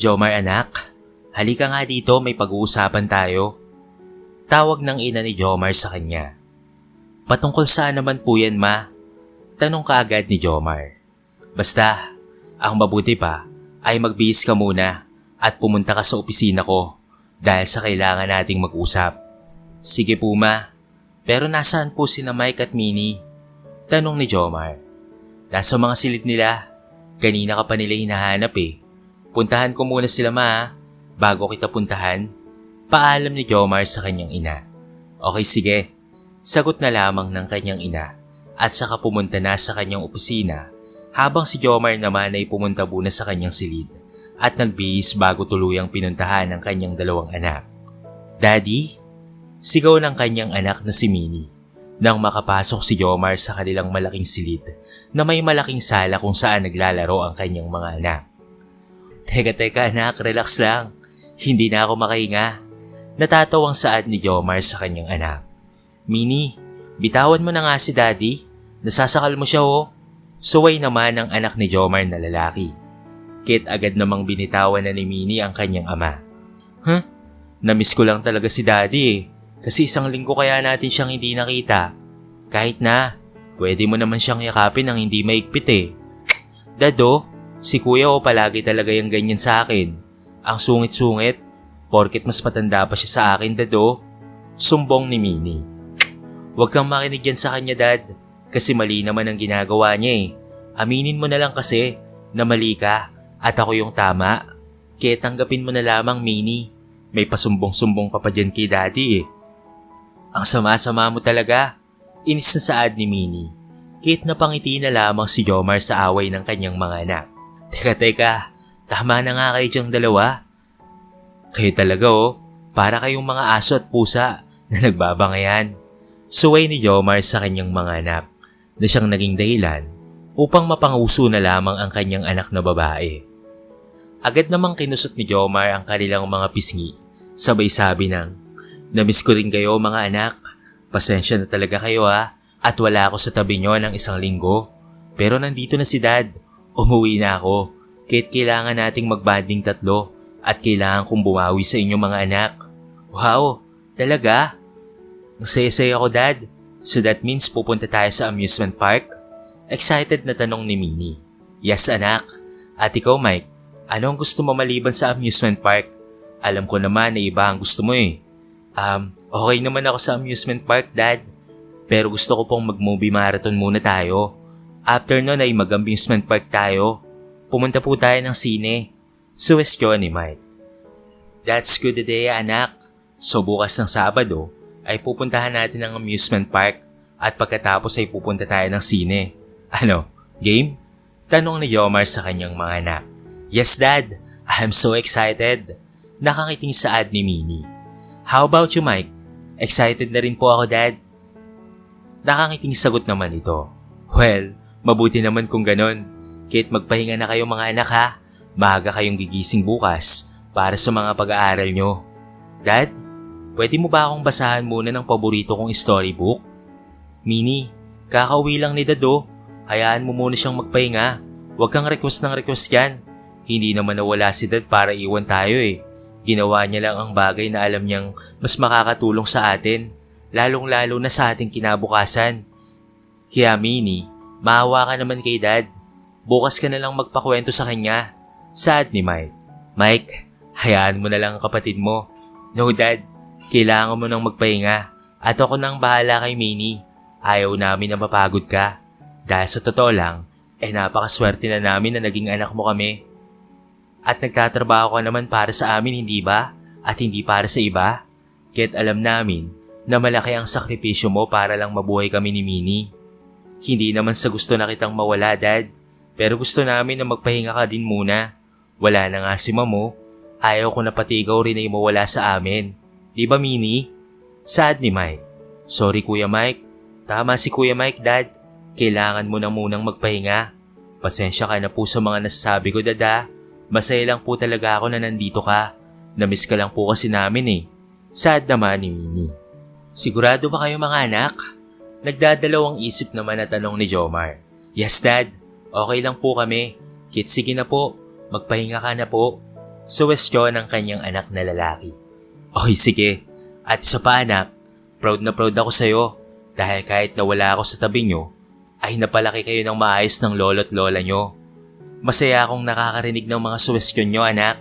Jomar anak, halika nga dito may pag-uusapan tayo. Tawag ng ina ni Jomar sa kanya. Patungkol saan naman po yan ma? Tanong ka agad ni Jomar. Basta, ang mabuti pa ay magbihis ka muna at pumunta ka sa opisina ko dahil sa kailangan nating mag-usap. Sige po ma, pero nasaan po si na Mike at Minnie? Tanong ni Jomar. Nasa mga silid nila. Kanina ka pa nila hinahanap eh. Puntahan ko muna sila ma, bago kita puntahan. Paalam ni Jomar sa kanyang ina. Okay sige, sagot na lamang ng kanyang ina at saka pumunta na sa kanyang opisina habang si Jomar naman ay pumunta muna sa kanyang silid at nagbihis bago tuluyang pinuntahan ng kanyang dalawang anak. Daddy, sigaw ng kanyang anak na si Minnie nang makapasok si Jomar sa kanilang malaking silid na may malaking sala kung saan naglalaro ang kanyang mga anak. Teka teka anak, relax lang. Hindi na ako makahinga. Natatawang saad ni Jomar sa kanyang anak. Mini, bitawan mo na nga si daddy. Nasasakal mo siya oh. Suway naman ang anak ni Jomar na lalaki. Kit agad namang binitawan na ni Mini ang kanyang ama. Huh? Namiss ko lang talaga si daddy eh. Kasi isang linggo kaya natin siyang hindi nakita. Kahit na, pwede mo naman siyang yakapin ng hindi maigpit eh. Dado, si kuya o palagi talaga yung ganyan sa akin. Ang sungit-sungit, porket mas matanda pa siya sa akin, Dado. Sumbong ni Mini. Huwag kang makinig yan sa kanya, Dad. Kasi mali naman ang ginagawa niya eh. Aminin mo na lang kasi na mali ka at ako yung tama. Kaya tanggapin mo na lamang, Mini. May pasumbong-sumbong ka pa dyan kay Daddy eh. Ang sama-sama mo talaga. Inis na saad ni Mini. Kit na pangiti na lamang si Jomar sa away ng kanyang mga anak. Teka teka, tama na nga kayo dyang dalawa. Kayo talaga oh, para kayong mga aso at pusa na nagbabangayan. Suway ni Jomar sa kanyang mga anak na siyang naging dahilan upang mapanguso na lamang ang kanyang anak na babae. Agad namang kinusot ni Jomar ang kanilang mga pisngi, sabay sabi ng, Namiss ko rin kayo mga anak. Pasensya na talaga kayo ha. At wala ako sa tabi nyo ng isang linggo. Pero nandito na si dad. Umuwi na ako. Kahit kailangan nating magbanding tatlo. At kailangan kong bumawi sa inyo mga anak. Wow, talaga? Ang saya-saya ako dad. So that means pupunta tayo sa amusement park? Excited na tanong ni Minnie. Yes anak. At ikaw Mike, ano ang gusto mo maliban sa amusement park? Alam ko naman na iba ang gusto mo eh. Um, okay naman ako sa amusement park, Dad. Pero gusto ko pong mag-movie marathon muna tayo. After nun ay mag-amusement park tayo. Pumunta po tayo ng sine. Suwestyon ni Mike. That's good idea, anak. So bukas ng Sabado ay pupuntahan natin ang amusement park at pagkatapos ay pupunta tayo ng sine. Ano, game? Tanong ni Yomar sa kanyang mga anak. Yes, Dad. I'm so excited. Nakangiting saad ni Minnie. How about you, Mike? Excited na rin po ako, Dad. Nakangiting sagot naman ito. Well, mabuti naman kung ganon. Kit magpahinga na kayo mga anak ha. Maaga kayong gigising bukas para sa mga pag-aaral nyo. Dad, pwede mo ba akong basahan muna ng paborito kong storybook? Mini, kakauwi lang ni Dado. Hayaan mo muna siyang magpahinga. Huwag kang request ng request yan. Hindi naman nawala si Dad para iwan tayo eh. Ginawa niya lang ang bagay na alam niyang mas makakatulong sa atin, lalong-lalo na sa ating kinabukasan. Kaya Minnie, maawa ka naman kay Dad. Bukas ka na lang magpakwento sa kanya. Sad ni Mike. Mike, hayaan mo na lang ang kapatid mo. No Dad, kailangan mo nang magpahinga at ako nang bahala kay Minnie. Ayaw namin na mapagod ka. Dahil sa totoo lang, eh napakaswerte na namin na naging anak mo kami. At nagtatrabaho ka naman para sa amin, hindi ba? At hindi para sa iba? Kaya't alam namin na malaki ang sakripisyo mo para lang mabuhay kami ni Minnie. Hindi naman sa gusto na kitang mawala, Dad. Pero gusto namin na magpahinga ka din muna. Wala na nga si Mamo. Ayaw ko na pati ikaw rin ay mawala sa amin. Di ba, Minnie? Sad ni Mike. Sorry, Kuya Mike. Tama si Kuya Mike, Dad. Kailangan mo na munang magpahinga. Pasensya ka na po sa mga nasasabi ko, Dada. Masaya lang po talaga ako na nandito ka. Namiss ka lang po kasi namin eh. Sad naman ni Minnie. Sigurado ba kayo mga anak? Nagdadalawang isip naman na tanong ni Jomar. Yes dad, okay lang po kami. Kit sige na po, magpahinga ka na po. Suwestyon ng kanyang anak na lalaki. Okay, sige. At isa pa anak, proud na proud ako sa'yo dahil kahit nawala ako sa tabi nyo, ay napalaki kayo ng maayos ng lolo't lola nyo. Masaya akong nakakarinig ng mga suwestyon nyo anak.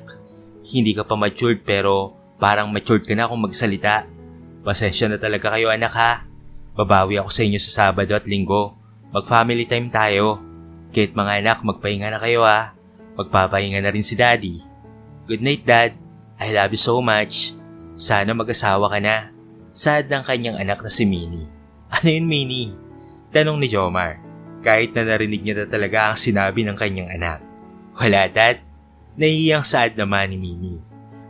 Hindi ka pa matured pero parang matured ka na kung magsalita. Pasensya na talaga kayo anak ha. Babawi ako sa inyo sa Sabado at Linggo. Mag-family time tayo. Kahit mga anak, magpahinga na kayo ha. Magpapahinga na rin si Daddy. Good night Dad. I love you so much. Sana mag-asawa ka na. Sad ng kanyang anak na si Minnie. Ano yun Minnie? Tanong ni Jomar. Kahit na narinig niya na talaga ang sinabi ng kanyang anak. Wala dad. Nahihiyang sad naman ni Minnie.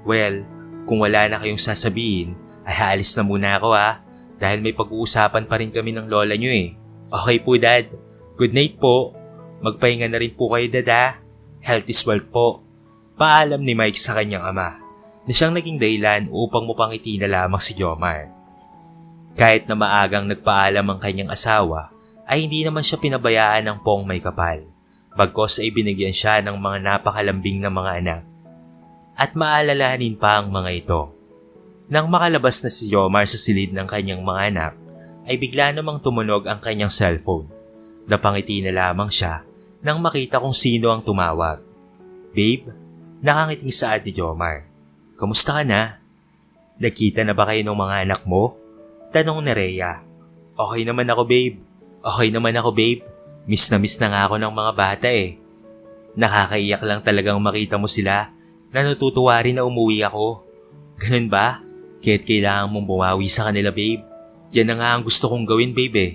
Well, kung wala na kayong sasabihin, ay haalis na muna ako ha. Dahil may pag-uusapan pa rin kami ng lola nyo eh. Okay po dad. Good night po. Magpahinga na rin po kayo dad ha. Health is wealth po. Paalam ni Mike sa kanyang ama na siyang naging dahilan upang mapangiti na lamang si Jomar. Kahit na maagang nagpaalam ang kanyang asawa, ay hindi naman siya pinabayaan ng pong may kapal. Bagkos ay binigyan siya ng mga napakalambing na mga anak. At maalalahanin pa ang mga ito. Nang makalabas na si Jomar sa silid ng kanyang mga anak, ay bigla namang tumunog ang kanyang cellphone. Napangiti na lamang siya nang makita kung sino ang tumawag. Babe, nakangiting saad ni Jomar. Kamusta ka na? Nagkita na ba kayo ng mga anak mo? Tanong ni Rhea. Okay naman ako babe. Okay naman ako babe. Miss na miss na nga ako ng mga bata eh. Nakakaiyak lang talagang makita mo sila na rin na umuwi ako. Ganun ba? Kaya't kailangan mong bumawi sa kanila babe. Yan na nga ang gusto kong gawin babe eh.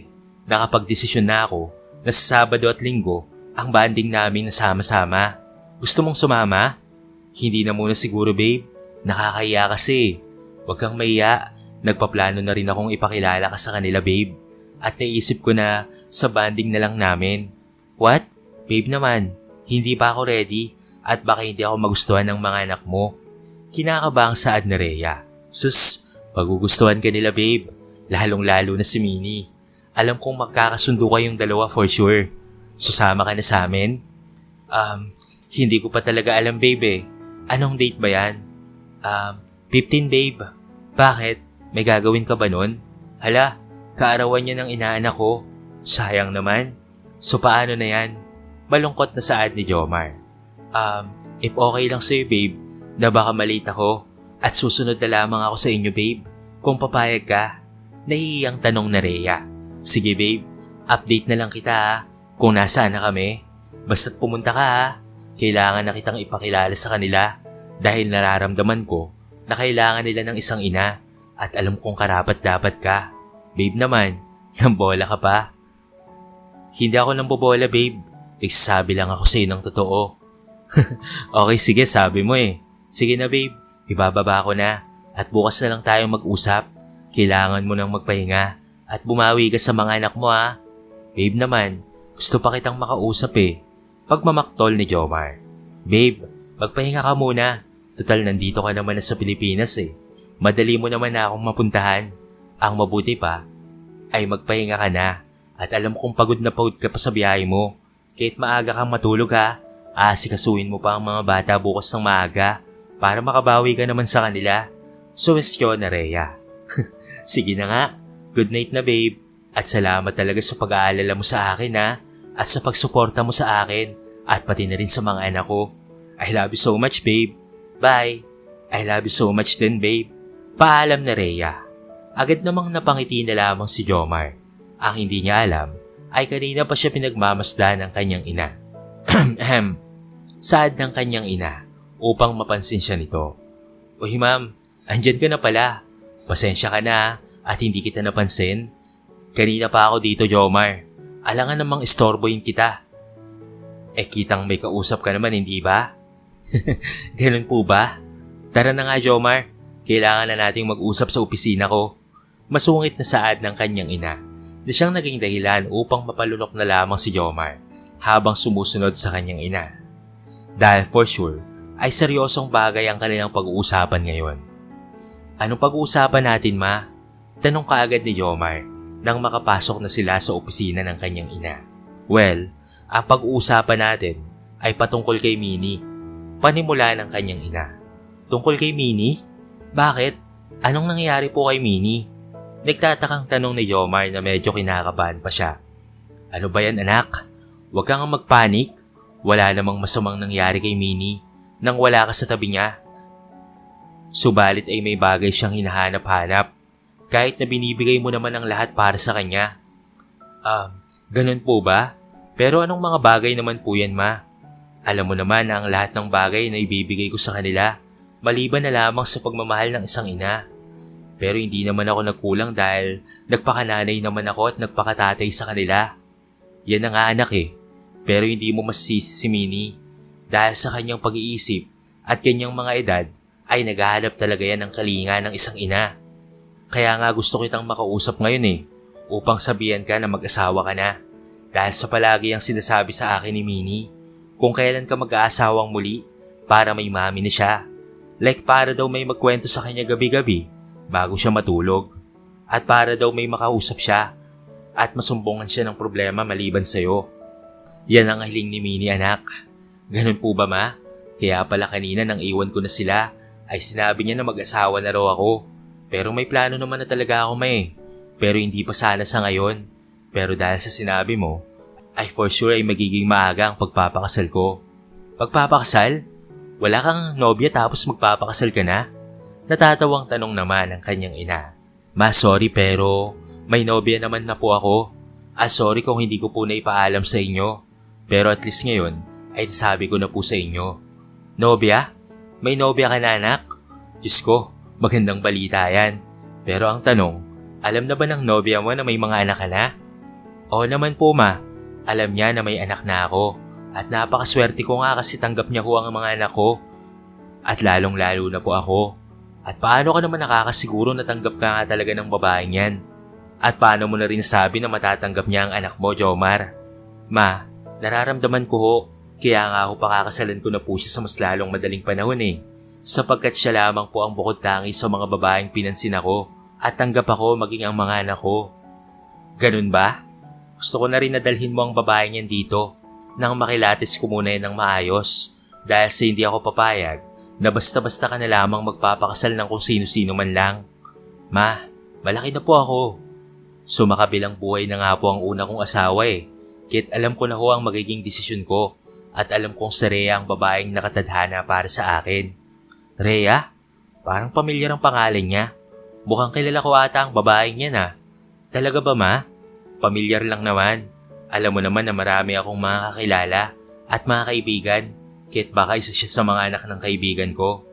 Nakapagdesisyon na ako na sa Sabado at Linggo ang banding namin na sama-sama. Gusto mong sumama? Hindi na muna siguro babe. Nakakaya kasi. Huwag kang maiya. Nagpaplano na rin akong ipakilala ka sa kanila babe. At naisip ko na sa banding na lang namin. What? Babe naman, hindi pa ako ready at baka hindi ako magustuhan ng mga anak mo. Kinakabang saad ni Rhea. Sus, pagugustuhan ka nila babe. Lalong lalo na si Minnie. Alam kong magkakasundo kayong dalawa for sure. Susama ka na sa amin? Um, hindi ko pa talaga alam babe eh. Anong date ba yan? Um, 15 babe. Bakit? May gagawin ka ba nun? Hala, kaarawan niya ng inaanak ko. Sayang naman. So paano na yan? Malungkot na saad ni Jomar. Um, if okay lang sa'yo babe, na baka malate ako at susunod na lamang ako sa inyo babe. Kung papayag ka, nahihiyang tanong na Rhea. Sige babe, update na lang kita ha, kung nasaan na kami. Basta't pumunta ka ha, kailangan na kitang ipakilala sa kanila dahil nararamdaman ko na kailangan nila ng isang ina at alam kong karapat dapat ka. Babe naman, nang bola ka pa. Hindi ako nang bobola babe, nagsasabi lang ako sa'yo ng totoo. okay sige sabi mo eh. Sige na babe, ibababa ko na at bukas na lang tayo mag-usap. Kailangan mo nang magpahinga at bumawi ka sa mga anak mo ha. Babe naman, gusto pa kitang makausap eh. Pagmamaktol ni Jomar. Babe, magpahinga ka muna. Total nandito ka naman na sa Pilipinas eh. Madali mo naman na akong mapuntahan. Ang mabuti pa, ay magpahinga ka na. At alam kong pagod na pagod ka pa sa biyahe mo. Kahit maaga kang matulog ha, aasikasuin mo pa ang mga bata bukas ng maaga para makabawi ka naman sa kanila. Suwestyon na Rhea. Sige na nga, good night na babe. At salamat talaga sa pag-aalala mo sa akin ha. At sa pagsuporta mo sa akin. At pati na rin sa mga anak ko. I love you so much babe. Bye. I love you so much din babe. Paalam na Rhea. Agad namang napangiti na lamang si Jomar. Ang hindi niya alam ay kanina pa siya pinagmamasdan ng kanyang ina. Saad ng kanyang ina upang mapansin siya nito. Uy ma'am, andyan ka na pala. Pasensya ka na at hindi kita napansin. Kanina pa ako dito, Jomar. Alangan namang istorbohin kita. Eh kitang may kausap ka naman, hindi ba? Ganun po ba? Tara na nga, Jomar. Kailangan na nating mag-usap sa opisina ko. Masungit na saad ng kanyang ina na siyang naging dahilan upang mapalunok na lamang si Jomar habang sumusunod sa kanyang ina. Dahil for sure, ay seryosong bagay ang kanilang pag-uusapan ngayon. Anong pag-uusapan natin ma? Tanong kaagad ni Jomar nang makapasok na sila sa opisina ng kanyang ina. Well, ang pag-uusapan natin ay patungkol kay Minnie. Panimula ng kanyang ina. Tungkol kay Minnie? Bakit? Anong nangyayari po kay Minnie? Nagtatakang tanong ni Yomar na medyo kinakabahan pa siya. Ano ba yan anak? Huwag kang magpanik. Wala namang masamang nangyari kay Minnie nang wala ka sa tabi niya. Subalit ay may bagay siyang hinahanap-hanap kahit na binibigay mo naman ang lahat para sa kanya. Um, ganun po ba? Pero anong mga bagay naman po yan ma? Alam mo naman na ang lahat ng bagay na ibibigay ko sa kanila maliban na lamang sa pagmamahal ng isang ina. Pero hindi naman ako nagkulang dahil nagpakananay naman ako at nagpakatatay sa kanila. Yan na nga anak eh. Pero hindi mo masisi si dahil sa kanyang pag-iisip at kanyang mga edad ay naghahanap talaga yan ng kalinga ng isang ina. Kaya nga gusto kitang makausap ngayon eh upang sabihan ka na mag-asawa ka na dahil sa palagi ang sinasabi sa akin ni Minnie kung kailan ka mag-aasawang muli para may mami na siya. Like para daw may magkwento sa kanya gabi-gabi bago siya matulog. At para daw may makausap siya at masumbungan siya ng problema maliban sa'yo. Yan ang hiling ni Minnie anak. Ganun po ba ma? Kaya pala kanina nang iwan ko na sila ay sinabi niya na mag-asawa na raw ako. Pero may plano naman na talaga ako may. Pero hindi pa sana sa ngayon. Pero dahil sa sinabi mo, ay for sure ay magiging maaga ang pagpapakasal ko. Pagpapakasal? Wala kang nobya tapos magpapakasal ka na? Natatawang tanong naman ng kanyang ina. Ma, sorry pero may nobya naman na po ako. Ah, sorry kung hindi ko po na ipaalam sa inyo. Pero at least ngayon ay sabi ko na po sa inyo. Nobya? May nobya ka na anak? Diyos ko, magandang balita yan. Pero ang tanong, alam na ba ng nobya mo na may mga anak ka na? Oo naman po ma, alam niya na may anak na ako. At napakaswerte ko nga kasi tanggap niya ho ang mga anak ko. At lalong lalo na po ako. At paano ka naman nakakasiguro na tanggap ka nga talaga ng babaeng yan? At paano mo na rin sabi na matatanggap niya ang anak mo, Jomar? Ma, nararamdaman ko ho, kaya nga ako pakakasalan ko na po siya sa mas lalong madaling panahon eh. Sapagkat siya lamang po ang bukod tangi sa mga babaeng pinansin ako at tanggap ako maging ang mga anak ko. Ganun ba? Gusto ko na rin nadalhin mo ang babaeng yan dito nang makilatis ko muna yan ng maayos dahil sa hindi ako papayag na basta-basta ka na lamang magpapakasal ng kung sino-sino man lang. Ma, malaki na po ako. Sumakabilang buhay na nga po ang una kong asawa eh. Kit alam ko na ho ang magiging desisyon ko at alam kong si Rhea ang babaeng nakatadhana para sa akin. Rhea? Parang pamilyar ang pangalan niya. Mukhang kilala ko ata ang babaeng niya na. Talaga ba ma? Pamilyar lang naman. Alam mo naman na marami akong mga kakilala at mga kaibigan. Kit baka isa siya sa mga anak ng kaibigan ko.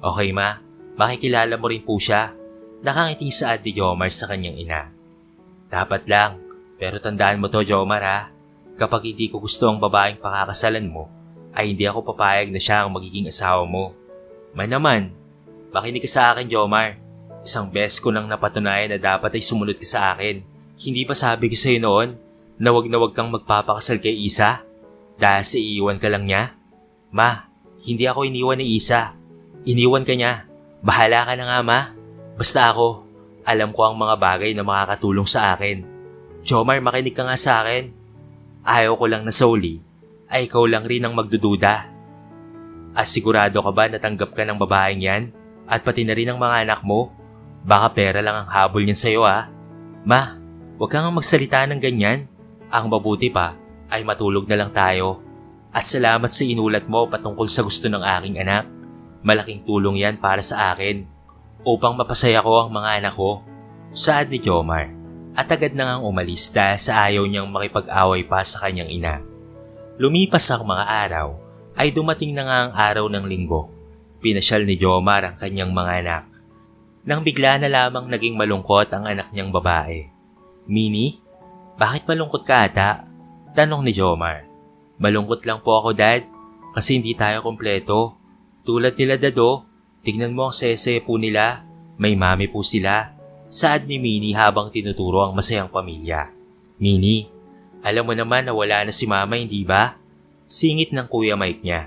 Okay ma, makikilala mo rin po siya. Nakangiti sa Ate Jomar sa kanyang ina. Dapat lang, pero tandaan mo to Jomar ha. Kapag hindi ko gusto ang babaeng pakakasalan mo, ay hindi ako papayag na siya ang magiging asawa mo. Man naman, makinig ka sa akin Jomar. Isang beses ko nang napatunayan na dapat ay sumunod ka sa akin. Hindi pa sabi ko sa'yo noon na wag na wag kang magpapakasal kay Isa dahil sa iiwan ka lang niya? Ma, hindi ako iniwan ni Isa. Iniwan ka niya. Bahala ka na nga ma. Basta ako, alam ko ang mga bagay na makakatulong sa akin. Jomar, makinig ka nga sa akin. Ayaw ko lang na solely, ay ikaw lang rin ang magdududa. Asigurado ka ba na tanggap ka ng babaeng yan? At pati na rin ang mga anak mo? Baka pera lang ang habol niyan sa'yo ah. Ma, huwag kang magsalita ng ganyan. Ang mabuti pa ay matulog na lang tayo. At salamat sa inulat mo patungkol sa gusto ng aking anak. Malaking tulong yan para sa akin upang mapasaya ko ang mga anak ko. Saad ni Jomar at agad na ngang umalis dahil sa ayaw niyang makipag-away pa sa kanyang ina. Lumipas ang mga araw ay dumating na nga ang araw ng linggo. Pinasyal ni Jomar ang kanyang mga anak. Nang bigla na lamang naging malungkot ang anak niyang babae. Mini, bakit malungkot ka ata? Tanong ni Jomar. Malungkot lang po ako dad kasi hindi tayo kompleto. Tulad nila dado, tignan mo ang sese po nila. May mami po sila. Saad ni Mini habang tinuturo ang masayang pamilya. Mini, alam mo naman na wala na si mama hindi ba? Singit ng kuya Mike niya.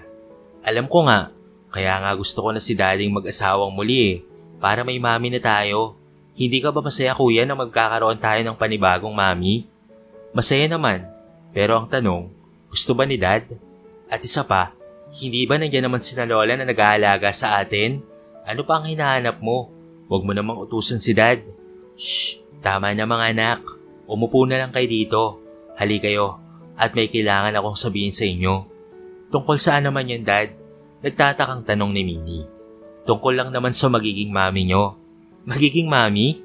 Alam ko nga, kaya nga gusto ko na si dading mag-asawang muli eh, para may mami na tayo. Hindi ka ba masaya kuya na magkakaroon tayo ng panibagong mami? Masaya naman, pero ang tanong, gusto ba ni dad? At isa pa, Hindi ba nandiyan naman sina Lola na nag-aalaga sa atin? Ano pa ang hinahanap mo? Huwag mo namang utusan si Dad. Shh! Tama na mga anak. Umupo na lang kayo dito. Hali kayo. At may kailangan akong sabihin sa inyo. Tungkol saan naman yan, Dad? Nagtatakang tanong ni Minnie. Tungkol lang naman sa magiging mami nyo. Magiging mami?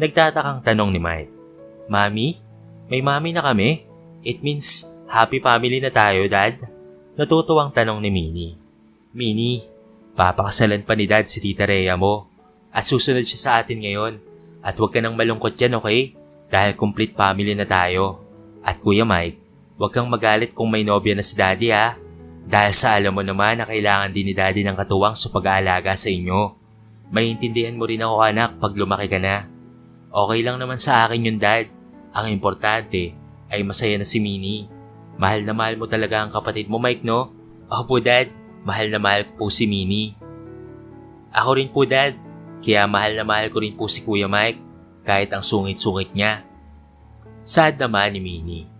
Nagtatakang tanong ni Mike. Mami? May mami na kami? It means happy family na tayo, Dad? Natutuwang tanong ni Minnie. Minnie, papakasalan pa ni Dad si Tita Rhea mo. At susunod siya sa atin ngayon. At huwag ka nang malungkot yan, okay? Dahil complete family na tayo. At Kuya Mike, huwag kang magalit kung may nobya na si Daddy ha. Dahil sa alam mo naman na kailangan din ni Daddy ng katuwang sa pag-aalaga sa inyo. Maintindihan mo rin ako anak pag lumaki ka na. Okay lang naman sa akin yun dad. Ang importante ay masaya na si Minnie. Mahal na mahal mo talaga ang kapatid mo Mike no? Opo dad, mahal na mahal ko po si Minnie. Ako rin po dad, kaya mahal na mahal ko rin po si Kuya Mike kahit ang sungit-sungit niya. Sad naman ni Minnie.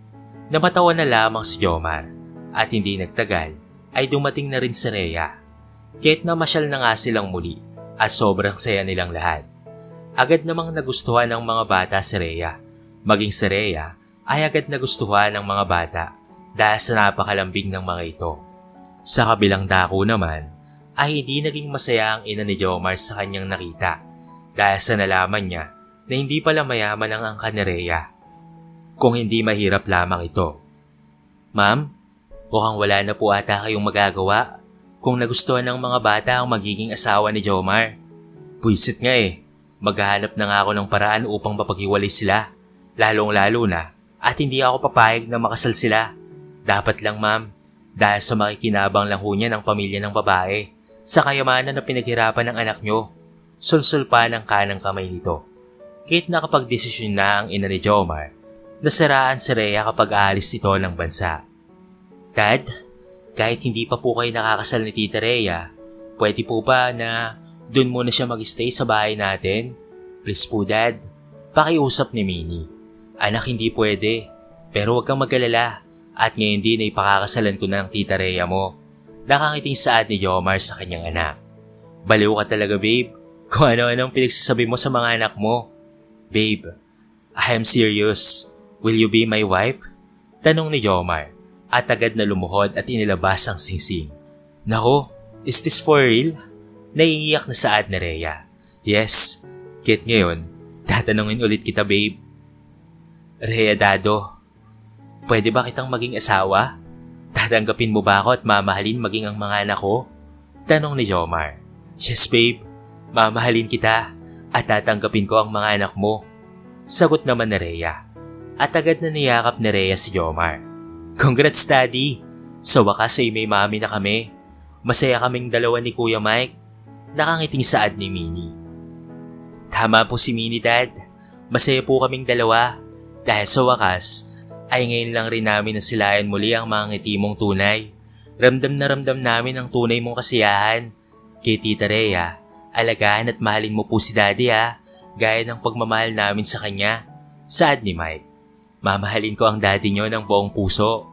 Namatawa na lamang si Jomar at hindi nagtagal ay dumating na rin si Rhea. Kahit na masyal na nga silang muli at sobrang saya nilang lahat. Agad namang nagustuhan ng mga bata si Rhea. Maging si Rhea ay agad nagustuhan ng mga bata dahil sa napakalambing ng mga ito. Sa kabilang dako naman ay hindi naging masaya ang ina ni Jomar sa kanyang nakita dahil sa nalaman niya na hindi pala mayaman ang angka ni Rhea. Kung hindi mahirap lamang ito. Ma'am, mukhang wala na po ata kayong magagawa kung nagustuhan ng mga bata ang magiging asawa ni Jomar. Puisit nga eh, maghahanap na nga ako ng paraan upang mapaghiwalay sila, lalong-lalo na at hindi ako papayag na makasal sila. Dapat lang ma'am, dahil sa makikinabang lang ho niya ng pamilya ng babae, sa kayamanan na pinaghirapan ng anak nyo, sulsul pa ng kanang kamay nito. Kahit nakapag-desisyon na ang ina ni Jomar, nasiraan si Rhea kapag aalis ito ng bansa. Dad, kahit hindi pa po kayo nakakasal ni Tita Rhea, pwede po ba na doon muna siya mag-stay sa bahay natin? Please po dad, pakiusap ni Minnie. Anak hindi pwede, pero huwag kang magalala at ngayon din ay pakakasalan ko na ng Tita Rhea mo. Nakangiting saad ni Jomar sa kanyang anak. Baliw ka talaga babe, kung ano-anong pinagsasabi mo sa mga anak mo. Babe, I am serious. Will you be my wife? Tanong ni Jomar at agad na lumuhod at inilabas ang singsing. Nako, is this for real? Naiiyak na saad ni Rhea. Yes, Kit ngayon, tatanungin ulit kita babe. Rhea Dado, pwede ba kitang maging asawa? Tatanggapin mo ba ako at mamahalin maging ang mga anak ko? Tanong ni Jomar. Yes babe, mamahalin kita at tatanggapin ko ang mga anak mo. Sagot naman ni Rhea. At agad na niyakap ni Rhea si Jomar. Congrats daddy! Sa wakas ay may mami na kami. Masaya kaming dalawa ni Kuya Mike. Nakangiting saad ni Minnie. Tama po si Minnie dad. Masaya po kaming dalawa. Dahil sa wakas, ay ngayon lang rin namin nasilayan muli ang mga ngiti mong tunay. Ramdam na ramdam namin ang tunay mong kasiyahan. Kay Tita Rhea, alagaan at mahalin mo po si Daddy ha, gaya ng pagmamahal namin sa kanya. Saad ni Mike. Mamahalin ko ang daddy nyo ng buong puso.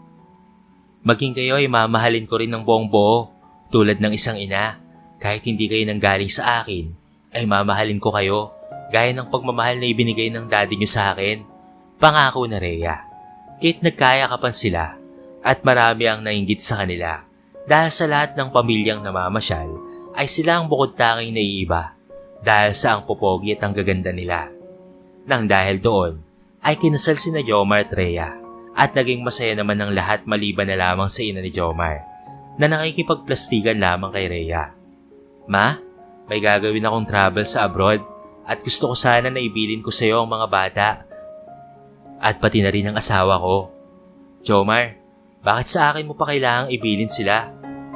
Maging kayo ay mamahalin ko rin ng buong buo, tulad ng isang ina. Kahit hindi kayo nanggaling sa akin, ay mamahalin ko kayo, gaya ng pagmamahal na ibinigay ng daddy nyo sa akin. Pangako na Rhea. Kahit nagkayakapan sila, at marami ang nainggit sa kanila, dahil sa lahat ng pamilyang namamasyal, ay sila ang bukod tanging naiiba, dahil sa ang popogi at ang gaganda nila. Nang dahil doon, ay kinasal si na Jomar at Rhea at naging masaya naman ng lahat maliban na lamang sa ina ni Jomar na nakikipagplastikan lamang kay Rhea. Ma, may gagawin akong travel sa abroad at gusto ko sana na ibilin ko sa iyo ang mga bata at pati na rin ang asawa ko. Jomar, bakit sa akin mo pa kailangang ibilin sila?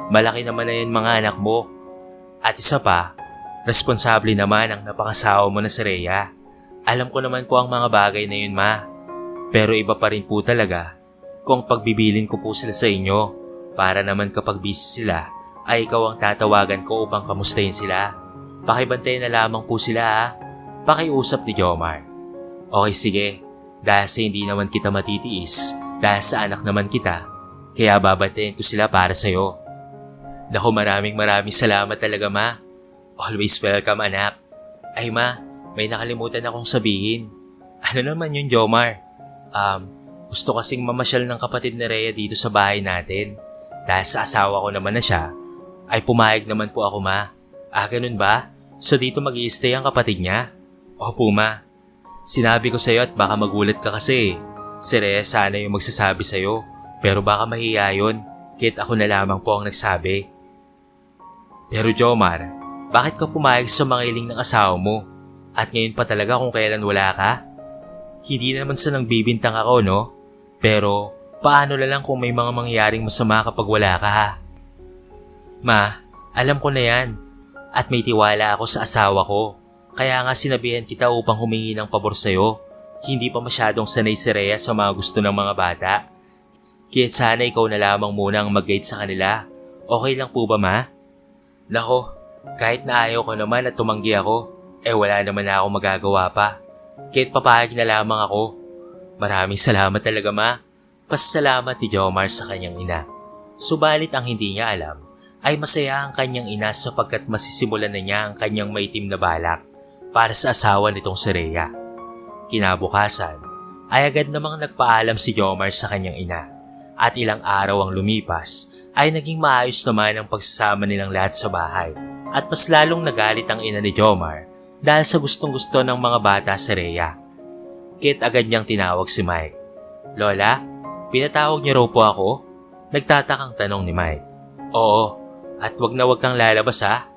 Malaki naman na yan mga anak mo. At isa pa, responsable naman ang napakasawa mo na si Rhea. Alam ko naman po ang mga bagay na yun, ma. Pero iba pa rin po talaga kung pagbibilin ko po sila sa inyo para naman kapag busy sila ay ikaw ang tatawagan ko upang kamustahin sila. Pakibantayan na lamang po sila ha. Pakiusap ni Jomar. Okay sige, dahil sa hindi naman kita matitiis, dahil sa anak naman kita, kaya babantayan ko sila para sa'yo. Naku maraming maraming salamat talaga ma. Always welcome anak. Ay ma, may nakalimutan akong sabihin. Ano naman yun Jomar? Um, gusto kasing mamasyal ng kapatid ni Rhea dito sa bahay natin. Dahil sa asawa ko naman na siya, ay pumayag naman po ako ma. Ah, ganun ba? So dito mag stay ang kapatid niya? Opo ma. Sinabi ko sa'yo at baka magulat ka kasi. Si Rhea sana yung magsasabi sa'yo. Pero baka mahiya yun. Kit ako na lamang po ang nagsabi. Pero Jomar, bakit ka pumayag sa mga iling ng asawa mo? At ngayon pa talaga kung kailan wala ka? Hindi naman sa nang bibintang ako, no? Pero, paano na lang kung may mga mangyaring masama kapag wala ka, ha? Ma, alam ko na yan. At may tiwala ako sa asawa ko. Kaya nga sinabihan kita upang humingi ng pabor sa'yo. Hindi pa masyadong sanay si Rhea sa mga gusto ng mga bata. Kaya sana ikaw na lamang muna ang mag-guide sa kanila. Okay lang po ba, ma? Nako, kahit na ayaw ko naman at tumanggi ako, eh wala naman na ako magagawa pa. Kahit papayag na lamang ako. Maraming salamat talaga ma. Pasalamat ni Jomar sa kanyang ina. Subalit ang hindi niya alam ay masaya ang kanyang ina sapagkat masisimulan na niya ang kanyang maitim na balak para sa asawa nitong si Rhea. Kinabukasan ay agad namang nagpaalam si Jomar sa kanyang ina at ilang araw ang lumipas ay naging maayos naman ang pagsasama nilang lahat sa bahay at mas lalong nagalit ang ina ni Jomar dahil sa gustong gusto ng mga bata si Rhea. Kit agad niyang tinawag si Mike. Lola, pinatawag niyo raw po ako? Nagtatakang tanong ni Mike. Oo, at wag na wag kang lalabas ha?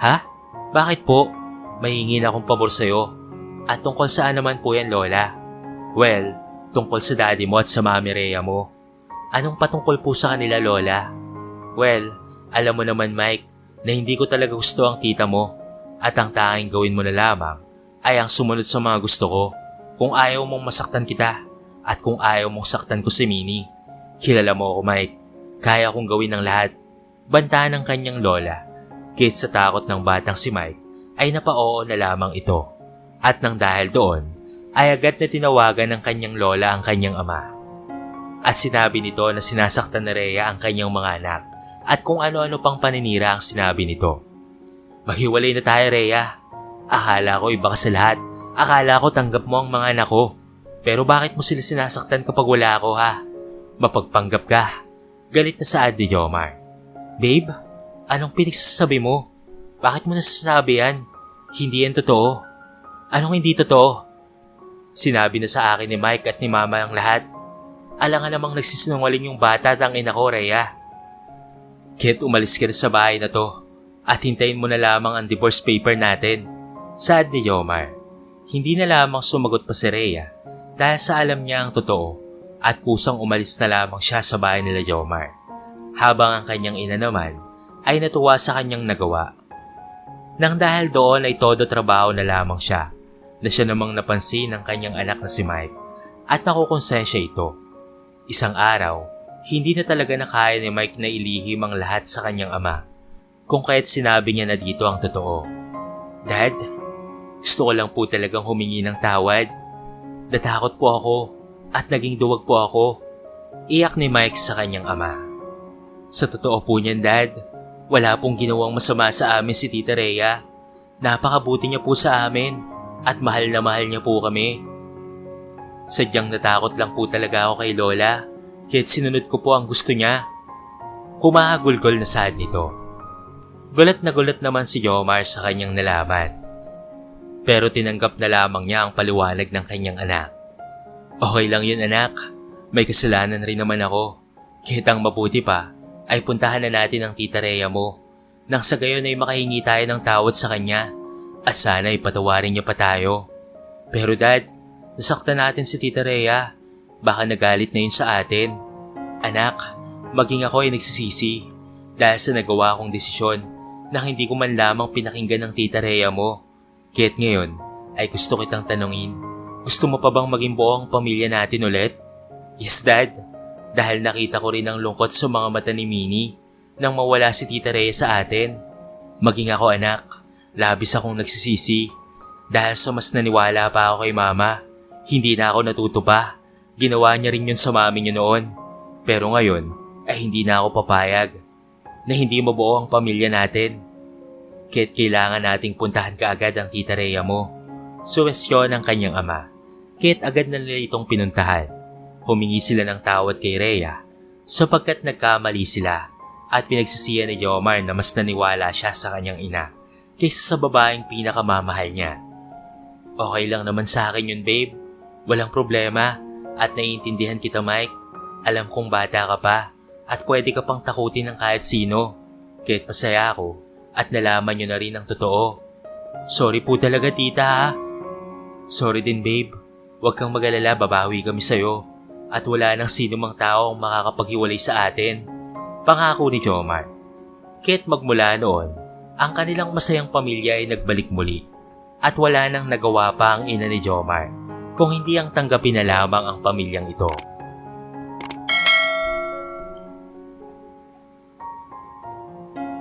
Ha? Bakit po? Mahingin akong pabor sa'yo. At tungkol saan naman po yan, Lola? Well, tungkol sa daddy mo at sa mami Rhea mo. Anong patungkol po sa kanila, Lola? Well, alam mo naman, Mike, na hindi ko talaga gusto ang tita mo. At ang tanging gawin mo na lamang ay ang sumunod sa mga gusto ko. Kung ayaw mong masaktan kita at kung ayaw mong saktan ko si Minnie, kilala mo ako, Mike. Kaya kong gawin ng lahat. Banta ng kanyang lola. Kahit sa takot ng batang si Mike, ay napaoo na lamang ito. At nang dahil doon, ay agad na tinawagan ng kanyang lola ang kanyang ama. At sinabi nito na sinasaktan na Rhea ang kanyang mga anak at kung ano-ano pang paninira ang sinabi nito. Maghiwalay na tayo, Rhea. Akala ko iba ka sa lahat. Akala ko tanggap mo ang mga anak ko. Pero bakit mo sila sinasaktan kapag wala ako ha? Mapagpanggap ka. Galit na saad ni Jomar. Babe, anong pinagsasabi mo? Bakit mo nasasabi yan? Hindi yan totoo. Anong hindi totoo? Sinabi na sa akin ni Mike at ni Mama ang lahat. Alang nga namang nagsisinungaling yung bata at ang ina ko, Rhea. Kit umalis ka na sa bahay na to at hintayin mo na lamang ang divorce paper natin. Sad ni Yomar. Hindi na lamang sumagot pa si Rhea dahil sa alam niya ang totoo at kusang umalis na lamang siya sa bahay nila Yomar. Habang ang kanyang ina naman ay natuwa sa kanyang nagawa. Nang dahil doon ay todo trabaho na lamang siya na siya namang napansin ng kanyang anak na si Mike at nakukonsensya ito. Isang araw, hindi na talaga nakaya ni Mike na ilihim ang lahat sa kanyang ama kung kaya't sinabi niya na dito ang totoo. Dad, gusto ko lang po talagang humingi ng tawad. Natakot po ako at naging duwag po ako. Iyak ni Mike sa kanyang ama. Sa totoo po niyan, Dad, wala pong ginawang masama sa amin si Tita Rhea. Napakabuti niya po sa amin at mahal na mahal niya po kami. Sadyang natakot lang po talaga ako kay Lola kaya't sinunod ko po ang gusto niya. Humahagulgol na saan nito. Gulat na gulat naman si Yomar sa kanyang nalaman. Pero tinanggap na lamang niya ang paliwanag ng kanyang anak. Okay lang yun anak, may kasalanan rin naman ako. Kahit ang mabuti pa, ay puntahan na natin ang tita Rhea mo. Nang sa gayon ay makahingi tayo ng tawad sa kanya at sana ay patawarin niya pa tayo. Pero dad, nasaktan natin si tita Rhea. Baka nagalit na yun sa atin. Anak, maging ako ay nagsisisi dahil sa nagawa kong desisyon na hindi ko man lamang pinakinggan ng tita Rhea mo. Kaya't ngayon ay gusto kitang tanungin, gusto mo pa bang maging buo ang pamilya natin ulit? Yes, Dad. Dahil nakita ko rin ang lungkot sa mga mata ni Minnie nang mawala si Tita Rhea sa atin. Maging ako anak, labis akong nagsisisi. Dahil sa mas naniwala pa ako kay Mama, hindi na ako natuto pa. Ginawa niya rin yun sa mami niya noon. Pero ngayon, ay hindi na ako papayag. na hindi mabuo ang pamilya natin. Kaya't kailangan nating puntahan kaagad ang tita Rhea mo. Suwestyon ng kanyang ama. Kaya't agad na nila itong pinuntahan. Humingi sila ng tawad kay Rhea sapagkat nagkamali sila at pinagsisiya ni Jomar na mas naniwala siya sa kanyang ina kaysa sa babaeng pinakamamahal niya. Okay lang naman sa akin yun babe. Walang problema at naiintindihan kita Mike. Alam kong bata ka pa at pwede ka pang takutin ng kahit sino. Kaya't masaya ako at nalaman niyo na rin ang totoo. Sorry po talaga tita ha. Sorry din babe. Huwag kang magalala babawi kami sa'yo. At wala nang sino mang tao ang makakapaghiwalay sa atin. Pangako ni Jomar. Kaya't magmula noon, ang kanilang masayang pamilya ay nagbalik muli. At wala nang nagawa pa ang ina ni Jomar kung hindi ang tanggapin na lamang ang pamilyang ito